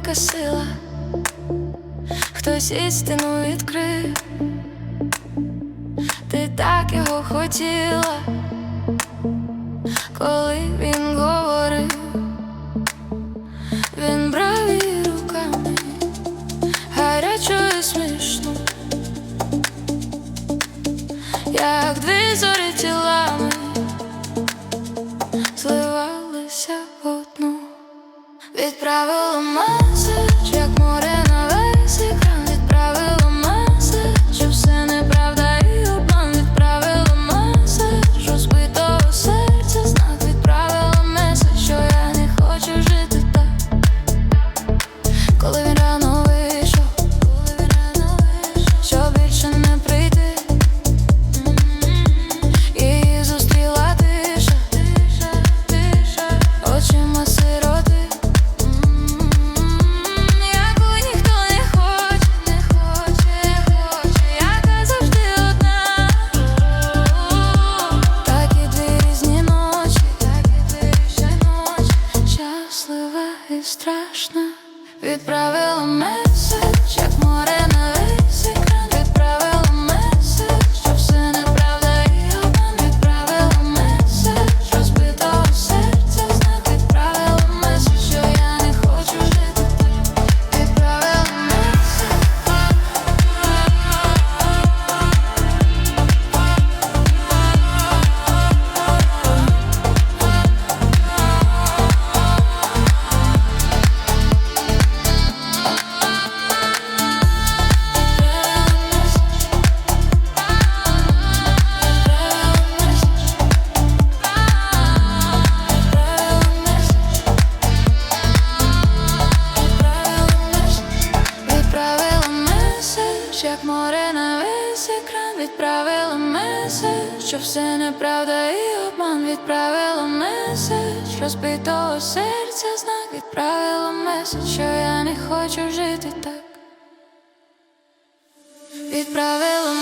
велика сила, хтось істину відкрив, ти так його хотіла, коли він говорив, він брав її руками, гарячо і смішно, як дві зорі тілами зливалися в одну. Відправила меседж, і страшна Відправила меседж, як Відправила меседж, що все неправда і обман. Відправила меседж, розбитого серця знак. Відправила меседж, що я не хочу жити так. Відправила